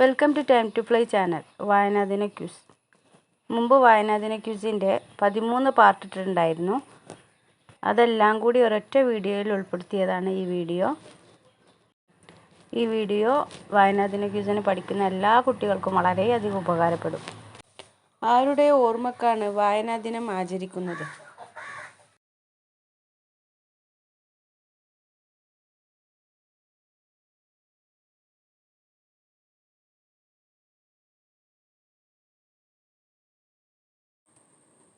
Welcome to time to play channel വായനാദിന quiz മുമ്പ് വായനാദിന ക്യൂസിന്റെ പതിമൂന്ന് പാർട്ട് ഇട്ടിട്ടുണ്ടായിരുന്നു. അതെല്ലാം കൂടി ഒരൊറ്റ വീഡിയോയിൽ ഉൾപ്പെടുത്തിയതാണ് ഈ വീഡിയോ. ഈ വീഡിയോ വായനാദിന ക്യൂസിന് പഠിക്കുന്ന എല്ലാ കുട്ടികൾക്കും വളരെയധികം ഉപകാരപ്പെടും. ആരുടെ ഓർമ്മക്കാണ് വായനാദിനം ആചരിക്കുന്നത്?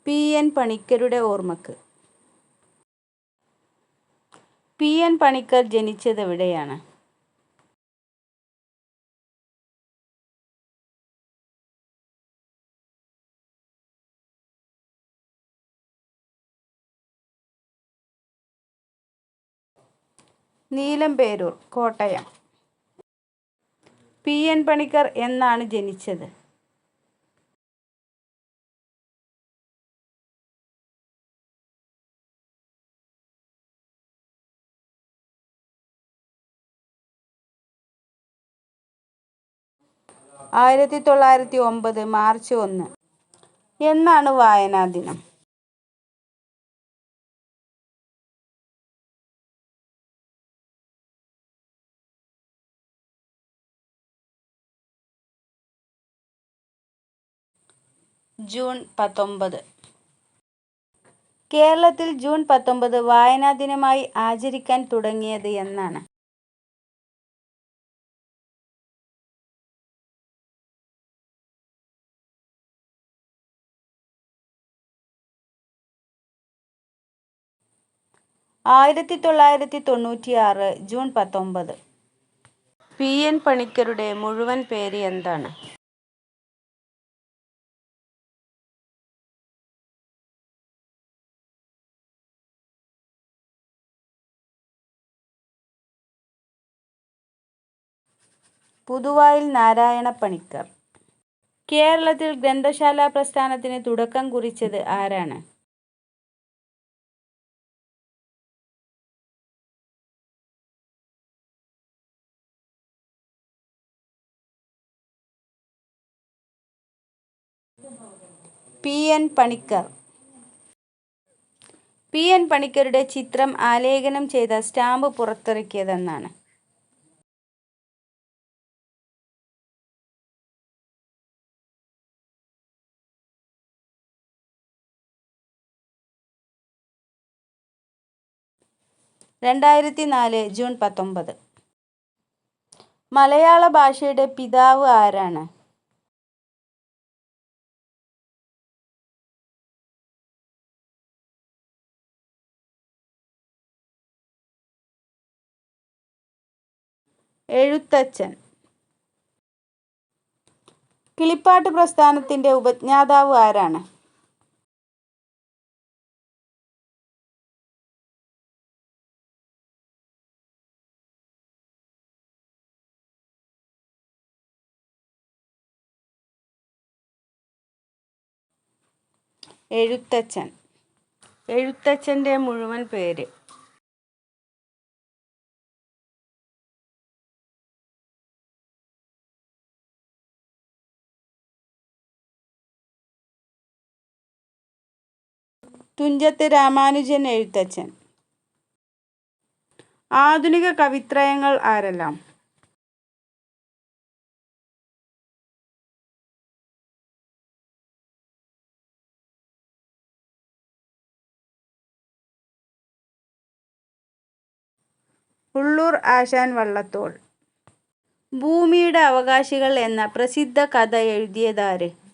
പി എൻ പണിക്കരുടെ ഓർമ്മക്ക്. പി എൻ പണിക്കർ ജനിച്ചത് എവിടെയാണ്? നീലംപേരൂർ കോട്ടയം. പി എൻ പണിക്കർ എന്നാണ് ജനിച്ചത്? ആയിരത്തി തൊള്ളായിരത്തി ഒമ്പത് മാർച്ച് ഒന്ന്. എന്നാണ് വായനാ ദിനം? ജൂൺ പത്തൊമ്പത്. കേരളത്തിൽ ജൂൺ പത്തൊമ്പത് വായനാ ദിനമായി ആചരിക്കാൻ തുടങ്ങിയത് എന്നാണ്. ആയിരത്തി തൊള്ളായിരത്തി തൊണ്ണൂറ്റിയാറ് ജൂൺ പത്തൊമ്പത്. പി. എൻ. പണിക്കരുടെ മുഴുവൻ പേര് എന്താണ്? പുതുവായിൽ നാരായണ പണിക്കർ. കേരളത്തിൽ ഗ്രന്ഥശാല പ്രസ്ഥാനത്തിന് തുടക്കം കുറിച്ചത് ആരാണ്? P N Panicker. P N പണിക്കരുടെ ചിത്രം ആലേഖനം ചെയ്ത സ്റ്റാമ്പ് പുറത്തിറക്കിയതെന്നാണ്. രണ്ടായിരത്തി നാല് ജൂൺ പത്തൊമ്പത്. മലയാള ഭാഷയുടെ പിതാവ് ആരാണ്? എഴുത്തച്ഛൻ. കിളിപ്പാട്ട് പ്രസ്ഥാനത്തിന്റെ ഉപജ്ഞാതാവ് ആരാണ്? എഴുത്തച്ഛൻ. എഴുത്തച്ഛന്റെ മുഴുവൻ പേര്. തുഞ്ചത്ത് രാമാനുജൻ എഴുത്തച്ഛൻ. ആധുനിക കവിത്രയങ്ങൾ ആരെല്ലാം? ഉള്ളൂർ ആശാൻ വള്ളത്തോൾ. ഭൂമിയുടെ അവകാശികൾ എന്ന പ്രസിദ്ധ കഥ എഴുതിയതാര്?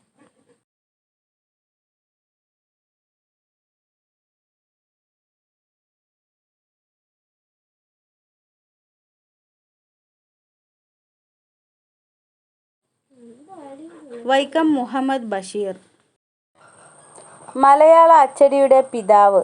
വൈക്കം മുഹമ്മദ് ബഷീർ. മലയാള അച്ചടിയുടെ പിതാവ്.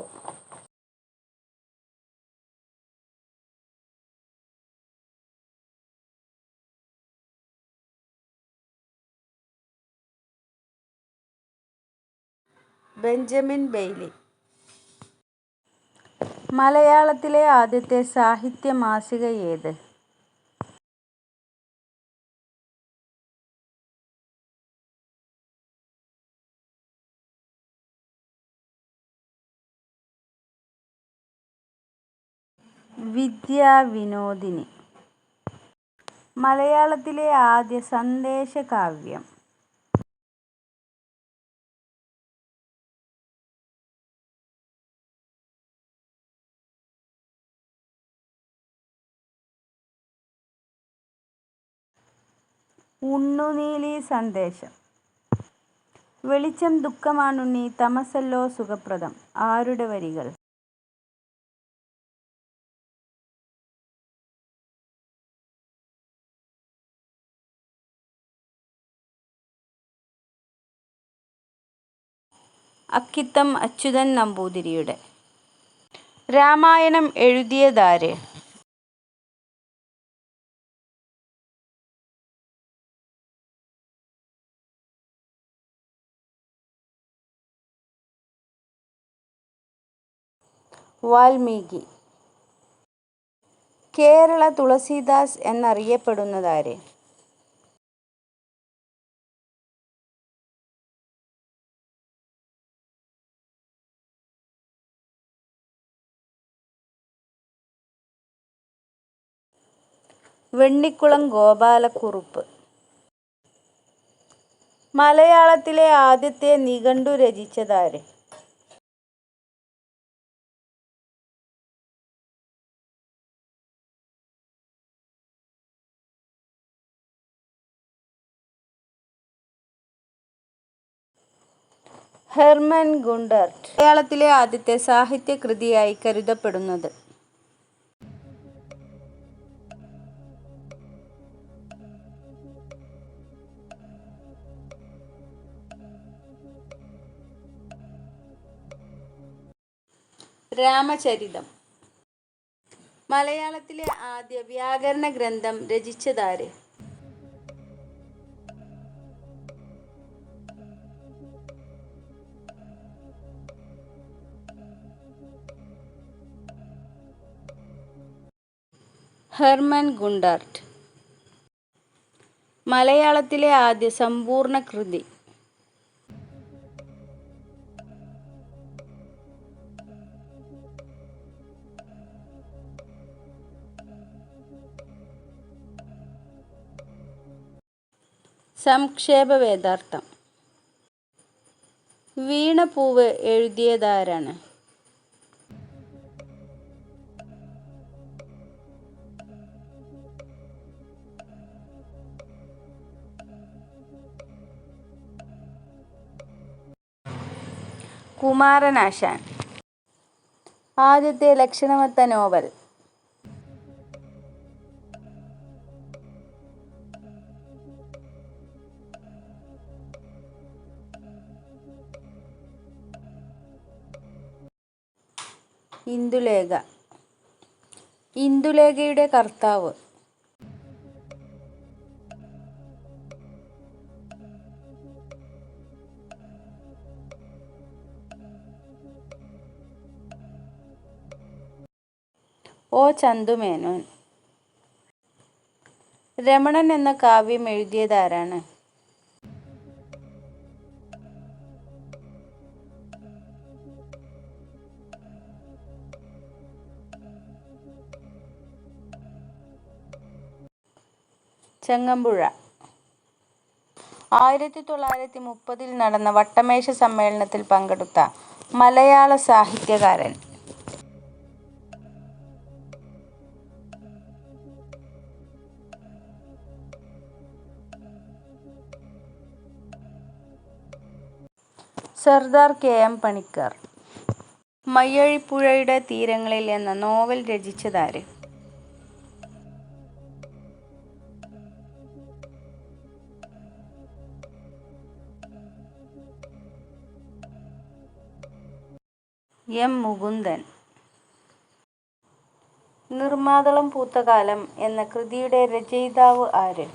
Benjamin Bailey. മലയാളത്തിലെ ആദ്യത്തെ സാഹിത്യ മാസിക ഏത്? വിദ്യാവിനോദിനി. മലയാളത്തിലെ ആദ്യ സന്ദേശ കാവ്യം ഉണ്ണുനീലി സന്ദേശം. വെളിച്ചം ദുഃഖമാണുണ്ണി തമസല്ലോ സുഖപ്രദം. ആരുടെ വരികൾ? അക്കിത്തം അച്യുതൻ നമ്പൂതിരിയുടെ. രാമായണം എഴുതിയതാര്? വാൽമീകി. കേരള തുളസീദാസ് എന്നറിയപ്പെടുന്നതാര്? വെണ്ണിക്കുളം ഗോപാലക്കുറുപ്പ്. മലയാളത്തിലെ ആദ്യത്തെ നിഘണ്ടു രചിച്ചതാര്? Hermann Gundert. മലയാളത്തിലെ ആദ്യത്തെ സാഹിത്യകൃതിയായി കരുതപ്പെടുന്നത് രാമചരിതം. മലയാളത്തിലെ ആദ്യ വ്യാകരണ ഗ്രന്ഥം രചിച്ചതാര്? Hermann Gundert. മലയാളത്തിലെ ആദ്യ സമ്പൂർണ കൃതി സംക്ഷേപ വേദാർത്ഥം വീണപൂവ് എഴുതിയതാരാണ്? കുമാരനാശാൻ. ആദ്യത്തെ ലക്ഷണമത്ത നോവൽ. ഇന്ദുലേഖയുടെ കർത്താവ്. ഓ ചന്തുമേനോൻ രമണൻ എന്ന കാവ്യം എഴുതിയതാരാണ്? ചെങ്ങമ്പുഴ. ആയിരത്തി തൊള്ളായിരത്തി മുപ്പതിൽ നടന്ന വട്ടമേശ സമ്മേളനത്തിൽ പങ്കെടുത്ത മലയാള സാഹിത്യകാരൻ. Sardar K M Panikkar. മയ്യഴിപ്പുഴയുടെ തീരങ്ങളിൽ എന്ന നോവൽ രചിച്ചതാര്? എം. മുകുന്ദൻ. നിർമാതളം പൂത്തകാലം എന്ന കൃതിയുടെ രചയിതാവ് ആര്?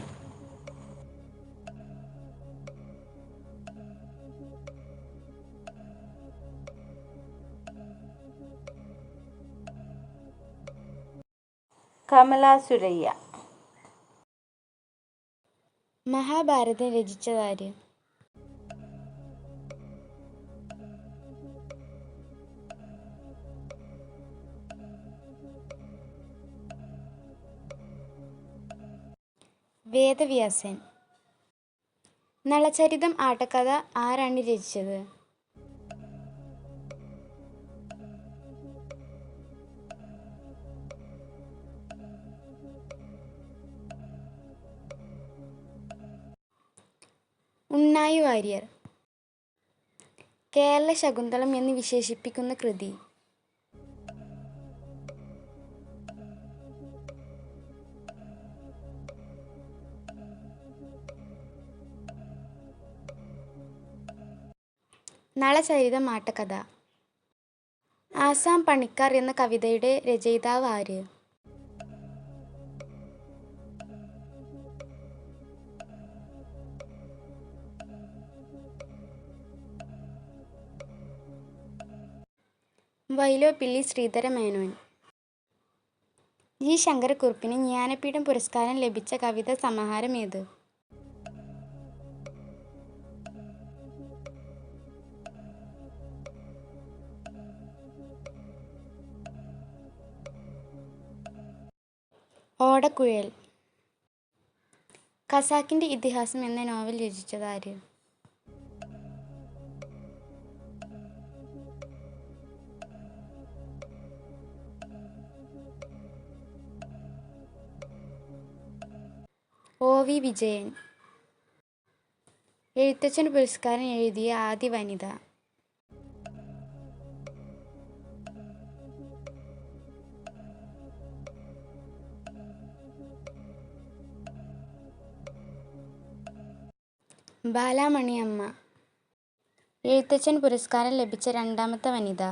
കമലാ സുരയ്യ. മഹാഭാരതം രചിച്ചതാര് വേദവ്യാസൻ. നളചരിതം ആട്ടക്കഥ ആരാണ് രചിച്ചത്? ഉണ്ണായി വാര്യർ. കേരള ശകുന്തളം എന്ന് വിശേഷിപ്പിക്കുന്ന കൃതി. നളചരിതം ആട്ടക്കഥ ആസാം പണിക്കാർ എന്ന കവിതയുടെ രചയിതാവ് ആര്? വൈലോപ്പിള്ളി ശ്രീധര മേനോൻ ജി. ശങ്കരക്കുറുപ്പിന് ജ്ഞാനപീഠം പുരസ്കാരം ലഭിച്ച കവിതാ സമാഹാരം ഏത് ഓടക്കുഴൽ. കസാക്കിന്റെ ഇതിഹാസം എന്ന നോവൽ രചിച്ചത് ആര്? O V Vijayan. എഴുത്തച്ഛൻ പുരസ്കാരം എഴുതിയ ആദ്യ വനിത. ബാലാമണി അമ്മ എഴുത്തച്ഛൻ പുരസ്കാരം ലഭിച്ച രണ്ടാമത്തെ വനിത.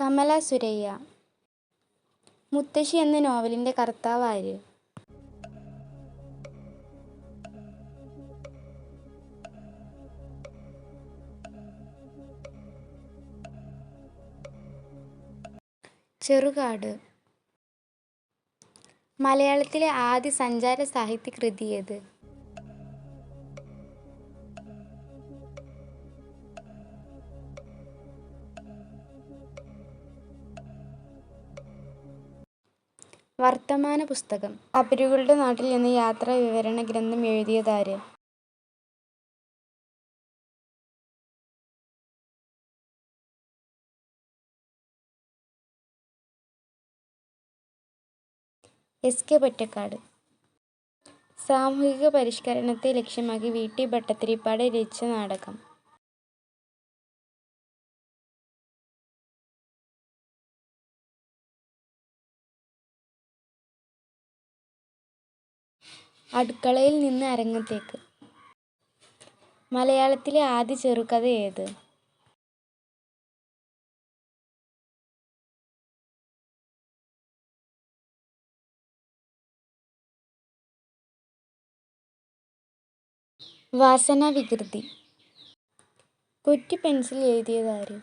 കമല സുരയ്യ. മുത്തശ്ശി എന്ന നോവലിന്റെ കർത്താവ് ആര് ചെറുകാട്. മലയാളത്തിലെ ആദ്യ സഞ്ചാര സാഹിത്യ കൃതി ഏത്? വർത്തമാന പുസ്തകം. അപരുകളുടെ നാട്ടിൽ നിന്ന് യാത്രാ വിവരണ ഗ്രന്ഥം എഴുതിയതാര് എസ് കെ പൊറ്റക്കാട് സാമൂഹിക പരിഷ്കരണത്തെ ലക്ഷ്യമാക്കി വി. ടി. ഭട്ടത്തിരിപ്പാട് രചിച്ച നാടകം. അടുക്കളയിൽ നിന്ന് അരങ്ങത്തേക്ക്. മലയാളത്തിലെ ആദ്യ ചെറുകഥ ഏത്? വാസന വികൃതി. കുറ്റി പെൻസിൽ എഴുതിയതാര്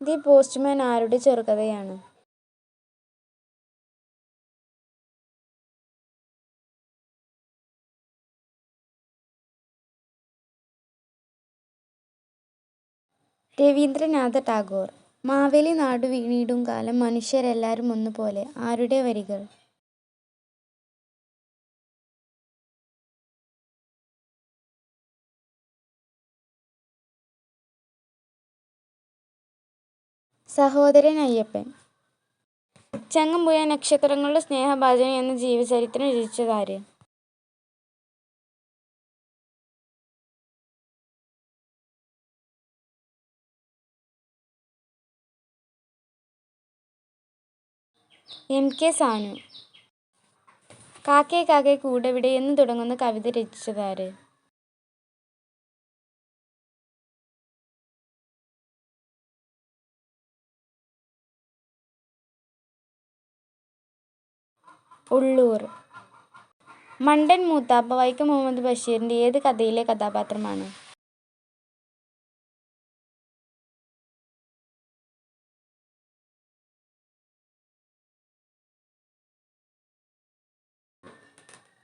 ദി പോസ്റ്റ്മാൻ ആരുടെ ചെറുകഥയാണ്? രവീന്ദ്രനാഥ ടാഗോർ. മാവേലി നാടു വീണിടും കാലം മനുഷ്യരെല്ലാവരും ഒന്നുപോലെ. ആരുടെ വരികൾ? സഹോദരൻ അയ്യപ്പൻ. ചങ്ങമ്പുഴ നക്ഷത്രങ്ങളുടെ സ്നേഹഭാജനം എന്ന ജീവചരിത്രം രചിച്ചതാര് എം കെ സാനു. കാക്കേ കാക്കേ കൂടെവിടെ എന്ന് തുടങ്ങുന്ന കവിത രചിച്ചതാര്? ഉള്ളൂർ. മണ്ടൻ മൂത്താപ്പ വൈക്കം മുഹമ്മദ് ബഷീറിന്റെ ഏത് കഥയിലെ കഥാപാത്രമാണ്?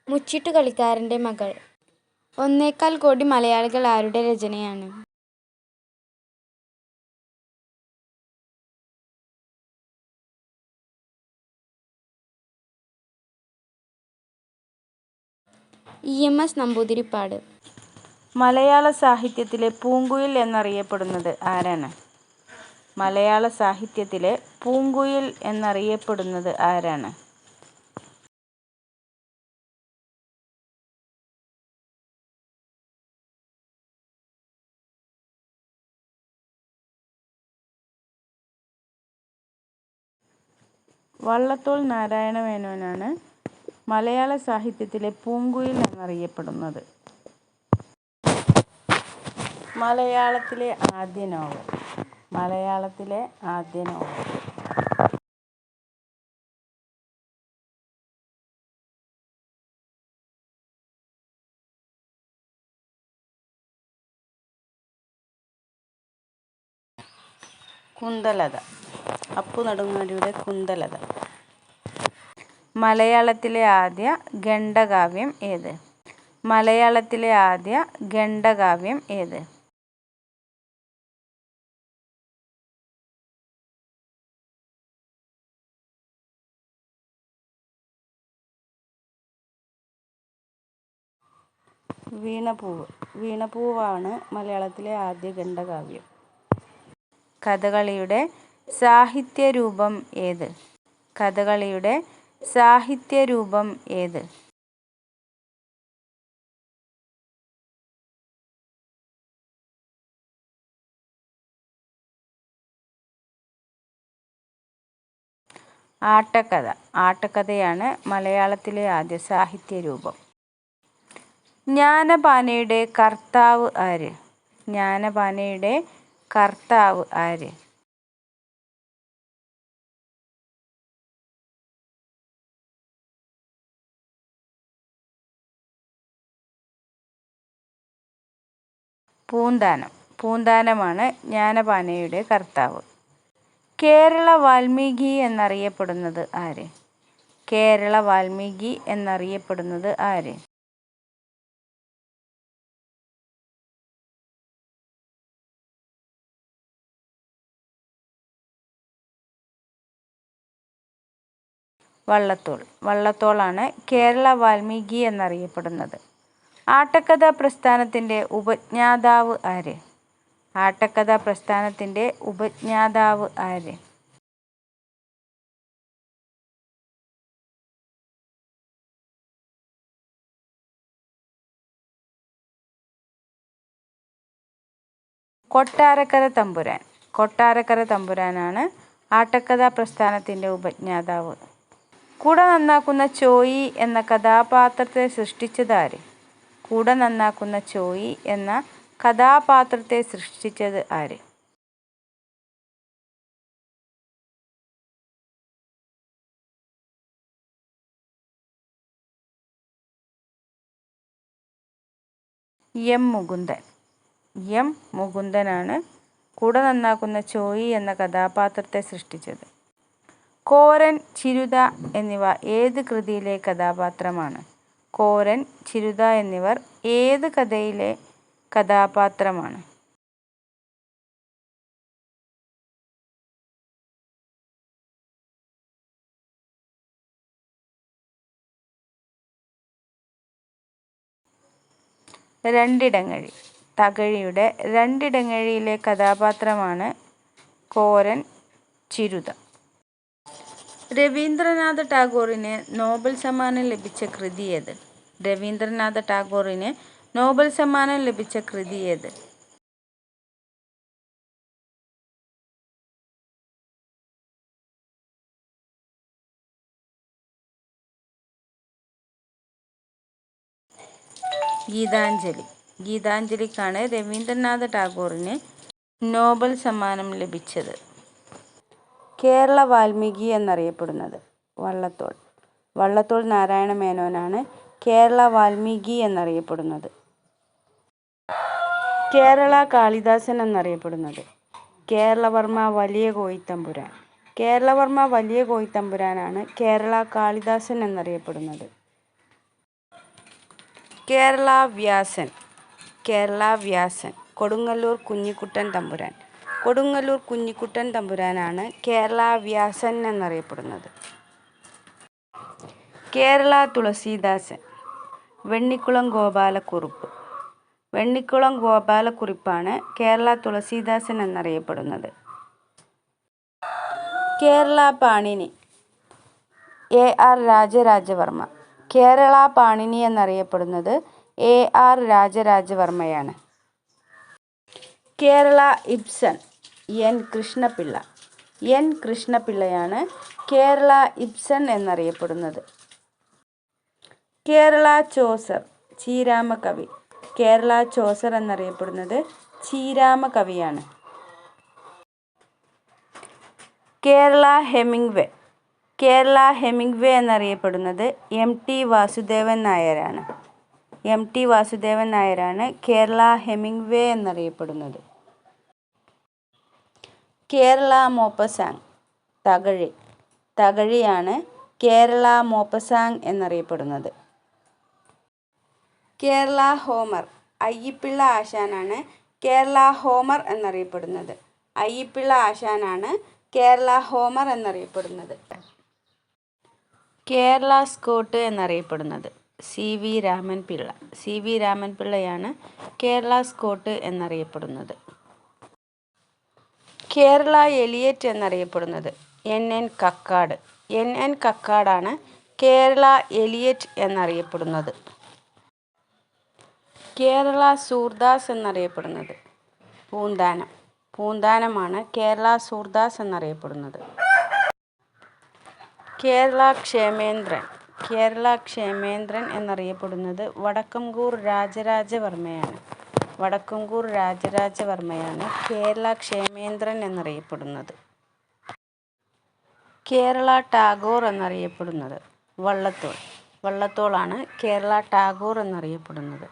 മുച്ചിട്ട് കളിക്കാരന്റെ മകൾ. ഒന്നേകാൽ കോടി മലയാളികൾ ആരുടെ രചനയാണ്? E M S Namboodiripad. മലയാള സാഹിത്യത്തിലെ പൂങ്കുയിൽ എന്നറിയപ്പെടുന്നത് ആരാണ്? മലയാള സാഹിത്യത്തിലെ പൂങ്കുയിൽ എന്നറിയപ്പെടുന്നത് ആരാണ്? വള്ളത്തോൾ നാരായണ മേനോനാണ് മലയാള സാഹിത്യത്തിലെ പൂങ്കുയിൽ എന്നറിയപ്പെടുന്നത്. മലയാളത്തിലെ ആദ്യ നോവൽ. മലയാളത്തിലെ ആദ്യ നോവൽ. കുന്തലത. അപ്പു നെടുങ്ങാടിയുടെ കുന്തലത. മലയാളത്തിലെ ആദ്യ ഖണ്ഡകാവ്യം ഏത്? മലയാളത്തിലെ ആദ്യ ഖണ്ഡകാവ്യം ഏത്? വീണപൂവ്. വീണപൂവാണ് മലയാളത്തിലെ ആദ്യ ഖണ്ഡകാവ്യം. കഥകളിയുടെ സാഹിത്യരൂപം ഏത്? കഥകളിയുടെ സാഹിത്യരൂപം ഏത്? ആട്ടക്കഥ. ആട്ടക്കഥയാണ് മലയാളത്തിലെ ആദ്യ സാഹിത്യരൂപം. ജ്ഞാനപാനയുടെ കർത്താവ് ആര്? ജ്ഞാനപാനയുടെ കർത്താവ് ആര്? പൂന്താനം. പൂന്താനമാണ് ജ്ഞാനപാനയുടെ കർത്താവ്. കേരള വാൽമീകി എന്നറിയപ്പെടുന്നത് ആര്? കേരള വാൽമീകി എന്നറിയപ്പെടുന്നത് ആര്? വള്ളത്തോൾ. വള്ളത്തോളാണ് കേരള വാൽമീകി എന്നറിയപ്പെടുന്നത്. ആട്ടക്കഥ പ്രസ്ഥാനത്തിന്റെ ഉപജ്ഞാതാവ് ആര്? ആട്ടക്കഥ പ്രസ്ഥാനത്തിന്റെ ഉപജ്ഞാതാവ് ആര്? കൊട്ടാരക്കര തമ്പുരാൻ. കൊട്ടാരക്കര തമ്പുരാനാണ് ആട്ടക്കഥ പ്രസ്ഥാനത്തിന്റെ ഉപജ്ഞാതാവ്. കൂടെ നന്നാക്കുന്ന ചോയി എന്ന കഥാപാത്രത്തെ സൃഷ്ടിച്ചതാര് കുട നന്നാക്കുന്ന ചോയി എന്ന കഥാപാത്രത്തെ സൃഷ്ടിച്ചത് ആര്? എം മുകുന്ദൻ. എം മുകുന്ദനാണ് കൂടെ നന്നാക്കുന്ന ചോയി എന്ന കഥാപാത്രത്തെ സൃഷ്ടിച്ചത്. കോരൻ ചിരുത എന്നിവ ഏത് കൃതിയിലെ കഥാപാത്രമാണ്? കോരൻ ചിരുത എന്നിവർ ഏത് കഥയിലെ കഥാപാത്രമാണ്? രണ്ടിടങ്ങഴി. തകഴിയുടെ രണ്ടിടങ്ങഴിയിലെ കഥാപാത്രമാണ് കോരൻ ചിരുത. രവീന്ദ്രനാഥ ടാഗോറിന് നോബൽ സമ്മാനം ലഭിച്ച കൃതി ഏത്? രവീന്ദ്രനാഥ ടാഗോറിന് നോബൽ സമ്മാനം ലഭിച്ച കൃതി ഏത്? ഗീതാഞ്ജലി. ഗീതാഞ്ജലിക്കാണ് രവീന്ദ്രനാഥ ടാഗോറിന് നോബൽ സമ്മാനം ലഭിച്ചത്. കേരള വാൽമീകി എന്നറിയപ്പെടുന്നത്. വള്ളത്തോൾ. വള്ളത്തോൾ നാരായണ മേനോനാണ് കേരള വാൽമീകി എന്നറിയപ്പെടുന്നത്. കേരള കാളിദാസൻ എന്നറിയപ്പെടുന്നത്. കേരളവർമ്മ വലിയ കോയിത്തമ്പുരാൻ. കേരളവർമ്മ വലിയ കോയിത്തമ്പുരാനാണ് കേരള കാളിദാസൻ എന്നറിയപ്പെടുന്നത്. കേരള വ്യാസൻ. കേരള വ്യാസൻ. കൊടുങ്ങല്ലൂർ കുഞ്ഞിക്കുട്ടൻ തമ്പുരാൻ. കൊടുങ്ങല്ലൂർ കുഞ്ഞിക്കുട്ടൻ തമ്പുരാനാണ് കേരള വ്യാസൻ എന്നറിയപ്പെടുന്നത്. കേരള തുളസീദാസൻ വെണ്ണിക്കുളം ഗോപാലക്കുറുപ്പ്. വെണ്ണിക്കുളം ഗോപാലക്കുറിപ്പാണ് കേരള തുളസീദാസൻ എന്നറിയപ്പെടുന്നത്. Kerala Panini A R Rajarajavarma. Kerala Panini എന്നറിയപ്പെടുന്നത് A R രാജരാജവർമ്മയാണ്. Kerala Ibsen N Krishnapillai. N കൃഷ്ണപിള്ളയാണ് Kerala Ibsen എന്നറിയപ്പെടുന്നത്. കേരള ചോസർ ചീരാമ കവി കേരള ചോസർ എന്നറിയപ്പെടുന്നത് ചീരാമ കവിയാണ് കേരള ഹെമിംഗ്വേ കേരള ഹെമിംഗ്വേ എന്നറിയപ്പെടുന്നത് എം ടി വാസുദേവൻ നായരാണ്. എം ടി വാസുദേവൻ നായരാണ് കേരള ഹെമിംഗ്വേ എന്നറിയപ്പെടുന്നത്. കേരള മോപ്പസാങ്. തകഴി. തകഴിയാണ് കേരള മോപ്പസാങ് എന്നറിയപ്പെടുന്നത്. കേരള ഹോമർ. അയ്യപ്പിള്ള ആശാനാണ് കേരള ഹോമർ എന്നറിയപ്പെടുന്നത്. അയ്യപ്പിള്ള ആശാനാണ് കേരള ഹോമർ എന്നറിയപ്പെടുന്നത്. കേരള സ്കോട്ട് എന്നറിയപ്പെടുന്നത്. C V Raman Pillai C V Raman പിള്ളയാണ് Kerala Scott എന്നറിയപ്പെടുന്നത്. കേരള എലിയറ്റ് എന്നറിയപ്പെടുന്നത് N N Kakkad. N N കക്കാടാണ് Kerala Eliot എന്നറിയപ്പെടുന്നത്. കേരള സൂർദാസ് എന്നറിയപ്പെടുന്നത്. പൂന്താനം. പൂന്താനമാണ് കേരള സൂർദാസ് എന്നറിയപ്പെടുന്നത്. കേരള ക്ഷേമേന്ദ്രൻ. കേരള ക്ഷേമേന്ദ്രൻ എന്നറിയപ്പെടുന്നത് വടക്കംകൂർ രാജരാജവർമ്മയാണ്. വടക്കംകൂർ രാജരാജവർമ്മയാണ് കേരള ക്ഷേമേന്ദ്രൻ എന്നറിയപ്പെടുന്നത്. കേരള ടാഗോർ എന്നറിയപ്പെടുന്നത് വള്ളത്തോൾ. വള്ളത്തോളാണ് കേരള ടാഗോർ എന്നറിയപ്പെടുന്നത്.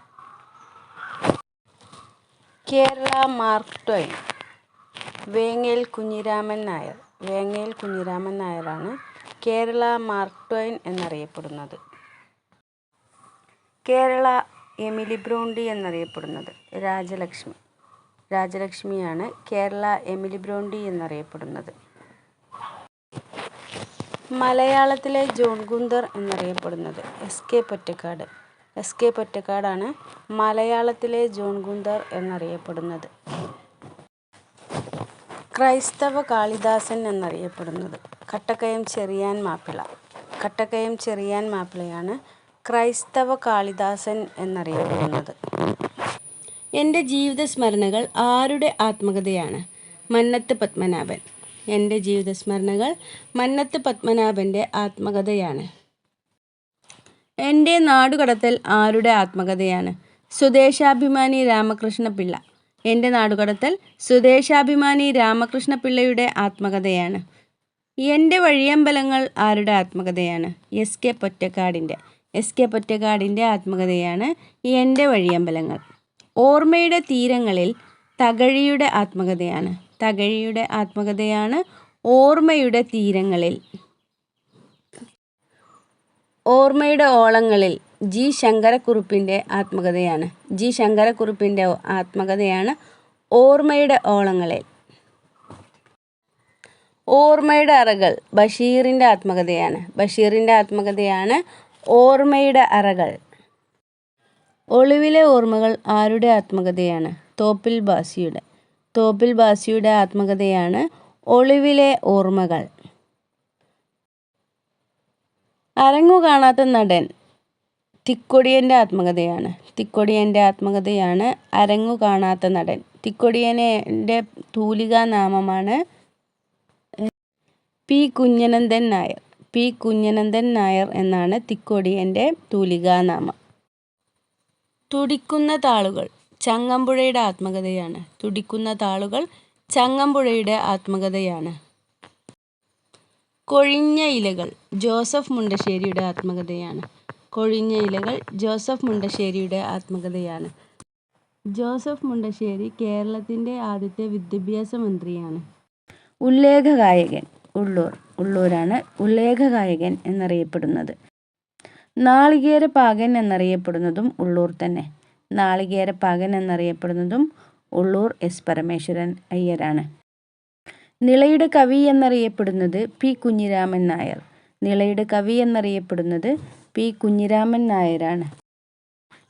Kerala Mark Twain. Vengel Kunhiraman Nair. Vengayil Kunhiraman നായരാണ് കേരള മാർക്ക് ട്വൈൻ എന്നറിയപ്പെടുന്നത്. കേരള എമിലി ബ്രോണ്ടി എന്നറിയപ്പെടുന്നത്. രാജലക്ഷ്മി. രാജലക്ഷ്മിയാണ് കേരള എമിലി ബ്രോണ്ടി എന്നറിയപ്പെടുന്നത്. മലയാളത്തിലെ ജോൺ ഗുന്തർ എന്നറിയപ്പെടുന്നത്. S K Pottekkatt. S K പൊറ്റക്കാടാണ് മലയാളത്തിലെ ജോൺ ഗുന്തർ എന്നറിയപ്പെടുന്നത്. ക്രൈസ്തവ കാളിദാസൻ എന്നറിയപ്പെടുന്നത്. കട്ടക്കയം ചെറിയാൻ മാപ്പിള. കട്ടക്കയം ചെറിയാൻ മാപ്പിളയാണ് ക്രൈസ്തവ കാളിദാസൻ എന്നറിയപ്പെടുന്നത്. എന്റെ ജീവിത സ്മരണകൾ ആരുടെ ആത്മകഥയാണ്? മന്നത്ത് പത്മനാഭൻ. എന്റെ ജീവിത സ്മരണകൾ മന്നത്ത് പത്മനാഭന്റെ ആത്മകഥയാണ്. എന്റെ നാടുകടത്തൽ ആരുടെ ആത്മകഥയാണ്? സ്വദേശാഭിമാനി രാമകൃഷ്ണ പിള്ള എന്റെ നാടുകടത്തൽ സ്വദേശാഭിമാനി രാമകൃഷ്ണ പിള്ളയുടെ ആത്മകഥയാണ്. എന്റെ വഴിയമ്പലങ്ങൾ ആരുടെ ആത്മകഥയാണ്? എസ് കെ പൊറ്റക്കാടിന്റെ എസ് കെ പൊറ്റക്കാടിന്റെ ആത്മകഥയാണ് എന്റെ വഴിയമ്പലങ്ങൾ. ഓർമ്മയുടെ തീരങ്ങളിൽ തകഴിയുടെ ആത്മകഥയാണ്. തകഴിയുടെ ആത്മകഥയാണ് ഓർമ്മയുടെ തീരങ്ങളിൽ. ഓർമ്മയുടെ ഓളങ്ങളിൽ ജി ശങ്കരക്കുറുപ്പിന്റെ ആത്മകഥയാണ്. ജി ശങ്കരക്കുറുപ്പിന്റെ ആത്മകഥയാണ് ഓർമ്മയുടെ ഓളങ്ങളിൽ. ഓർമ്മയുടെ അറകൾ ബഷീറിന്റെ ആത്മകഥയാണ്. ബഷീറിന്റെ ആത്മകഥയാണ് ഓർമ്മയുടെ അറകൾ. ഒളിവിലെ ഓർമ്മകൾ ആരുടെ ആത്മകഥയാണ്? തോപ്പിൽ ബാസിയുടെ. തോപ്പിൽ ബാസിയുടെ ആത്മകഥയാണ് ഒളിവിലെ ഓർമ്മകൾ. അരങ്ങു കാണാത്ത നടൻ തിക്കൊടിയന്റെ ആത്മകഥയാണ്. തിക്കൊടിയന്റെ ആത്മകഥയാണ് അരങ്ങു കാണാത്ത നടൻ. തിക്കൊടിയനെ തൂലികാ നാമമാണ് പി കുഞ്ഞനന്ദൻ നായർ. പി കുഞ്ഞനന്ദൻ നായർ എന്നാണ് തിക്കൊടിയന്റെ തൂലികാനാമം. തുടിക്കുന്ന താളുകൾ ചങ്ങമ്പുഴയുടെ ആത്മകഥയാണ്. തുടിക്കുന്ന താളുകൾ ചങ്ങമ്പുഴയുടെ ആത്മകഥയാണ്. കൊഴിഞ്ഞ ഇലകൾ ജോസഫ് മുണ്ടശ്ശേരിയുടെ ആത്മകഥയാണ്. കൊഴിഞ്ഞ ഇലകൾ ജോസഫ് മുണ്ടശ്ശേരിയുടെ ആത്മകഥയാണ്. ജോസഫ് മുണ്ടശ്ശേരി കേരളത്തിന്റെ ആദ്യത്തെ വിദ്യാഭ്യാസ മന്ത്രിയാണ്. ഉല്ലേഖ ഗായകൻ ഉള്ളൂർ. ഉള്ളൂരാണ് ഉല്ലേഖഗായകൻ എന്നറിയപ്പെടുന്നത്. നാളികേര പാകൻ എന്നറിയപ്പെടുന്നതും ഉള്ളൂർ തന്നെ. നാളികേര പാകൻ എന്നറിയപ്പെടുന്നതും ഉള്ളൂർ എസ്. പരമേശ്വരൻ അയ്യരാണ്. നിളയുടെ കവി എന്നറിയപ്പെടുന്നത് പി. കുഞ്ഞിരാമൻ നായർ. നിളയുടെ കവി എന്നറിയപ്പെടുന്നത് പി. കുഞ്ഞിരാമൻ നായരാണ്.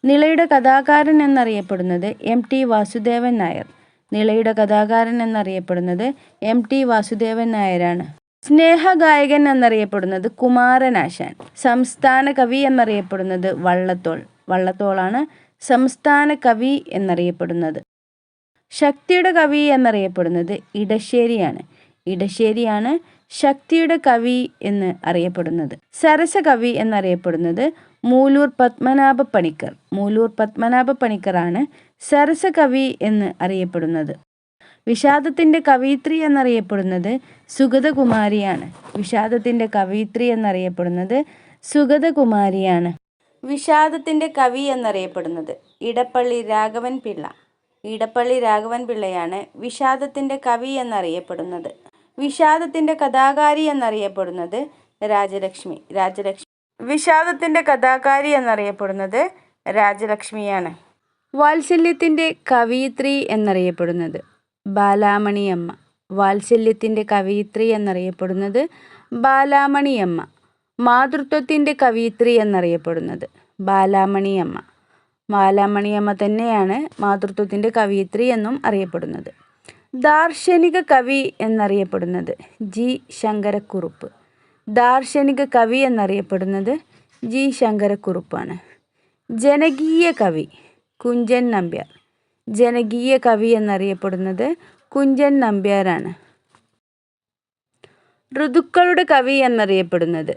നിളയുടെ കഥാകാരൻ എന്നറിയപ്പെടുന്നത് എം. ടി. വാസുദേവൻ നായർ. നിളയുടെ കഥാകാരൻ എന്നറിയപ്പെടുന്നത് എം. ടി. വാസുദേവൻ നായരാണ്. സ്നേഹഗായകൻ എന്നറിയപ്പെടുന്നത് കുമാരനാശാൻ സംസ്ഥാന കവി എന്നറിയപ്പെടുന്നത് വള്ളത്തോൾ വള്ളത്തോളാണ് സംസ്ഥാന കവി എന്നറിയപ്പെടുന്നത്. ശക്തിയുടെ കവി എന്നറിയപ്പെടുന്നത് ഇടശ്ശേരിയാണ്. ഇടശ്ശേരിയാണ് ശക്തിയുടെ കവി എന്ന് അറിയപ്പെടുന്നത്. സരസകവി എന്നറിയപ്പെടുന്നത് മൂലൂർ പത്മനാഭ പണിക്കർ. മൂലൂർ പത്മനാഭ പണിക്കറാണ് സരസകവി എന്ന് അറിയപ്പെടുന്നത്. വിഷാദത്തിന്റെ കവയിത്രി എന്നറിയപ്പെടുന്നത് സുഗതകുമാരിയാണ്. വിഷാദത്തിന്റെ കവയിത്രി എന്നറിയപ്പെടുന്നത് സുഗതകുമാരിയാണ്. വിഷാദത്തിന്റെ കവി എന്നറിയപ്പെടുന്നത് ഇടപ്പള്ളി രാഘവൻ പിള്ള. ഇടപ്പള്ളി രാഘവൻ പിള്ളയാണ് വിഷാദത്തിന്റെ കവി എന്നറിയപ്പെടുന്നത്. വിഷാദത്തിന്റെ കഥാകാരി എന്നറിയപ്പെടുന്നത് രാജലക്ഷ്മി. രാജലക്ഷ്മി വിഷാദത്തിന്റെ കഥാകാരി എന്നറിയപ്പെടുന്നത് രാജലക്ഷ്മിയാണ്. വാത്സല്യത്തിന്റെ കവയിത്രി എന്നറിയപ്പെടുന്നത് ബാലാമണിയമ്മ. വാത്സല്യത്തിന്റെ കവയിത്രി എന്നറിയപ്പെടുന്നത് ബാലാമണിയമ്മ. മാതൃത്വത്തിന്റെ കവയിത്രി എന്നറിയപ്പെടുന്നത് ബാലാമണിയമ്മ. ബാലാമണിയമ്മ തന്നെയാണ് മാതൃത്വത്തിന്റെ കവയിത്രി എന്നും അറിയപ്പെടുന്നത്. ദാർശനിക കവി എന്നറിയപ്പെടുന്നത് ജി. ശങ്കരക്കുറുപ്പ്. ദാർശനിക കവി എന്നറിയപ്പെടുന്നത് ജി. ശങ്കരക്കുറുപ്പാണ്. ജനകീയ കവി കുഞ്ചൻ നമ്പ്യാർ. ജനകീയ കവി എന്നറിയപ്പെടുന്നത് കുഞ്ചൻ നമ്പ്യാരാണ്. ഋതുക്കളുടെ കവി എന്നറിയപ്പെടുന്നത്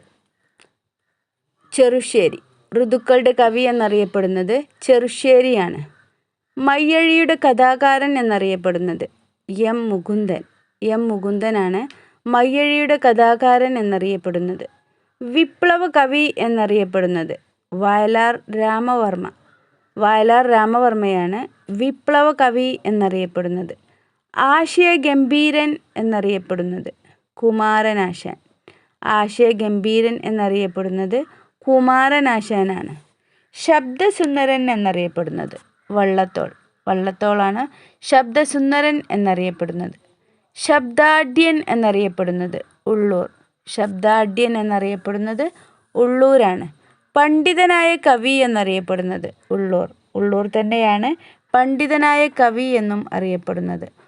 ചെറുശ്ശേരി. ഋതുക്കളുടെ കവി എന്നറിയപ്പെടുന്നത് ചെറുശ്ശേരിയാണ്. മയ്യഴിയുടെ കഥാകാരൻ എന്നറിയപ്പെടുന്നത് എം മുകുന്ദൻ. എം മുകുന്ദനാണ് മയ്യഴിയുടെ കഥാകാരൻ എന്നറിയപ്പെടുന്നത്. വിപ്ലവ കവി എന്നറിയപ്പെടുന്നത് വയലാർ രാമവർമ്മ. വയലാർ രാമവർമ്മയാണ് വിപ്ലവ കവി എന്നറിയപ്പെടുന്നത്. ആശയഗംഭീരൻ എന്നറിയപ്പെടുന്നത് കുമാരനാശാൻ. ആശയഗംഭീരൻ എന്നറിയപ്പെടുന്നത് കുമാരനാശാനാണ്. ശബ്ദസുന്ദരൻ എന്നറിയപ്പെടുന്നത് വള്ളത്തോൾ. വള്ളത്തോളാണ് ശബ്ദസുന്ദരൻ എന്നറിയപ്പെടുന്നത്. ശബ്ദാഢ്യൻ എന്നറിയപ്പെടുന്നത് ഉള്ളൂർ. ശബ്ദാഢ്യൻ എന്നറിയപ്പെടുന്നത് ഉള്ളൂരാണ്. പണ്ഡിതനായ കവി എന്നറിയപ്പെടുന്നത് ഉള്ളൂർ. ഉള്ളൂർ തന്നെയാണ് പണ്ഡിതനായ കവി എന്നും അറിയപ്പെടുന്നത്.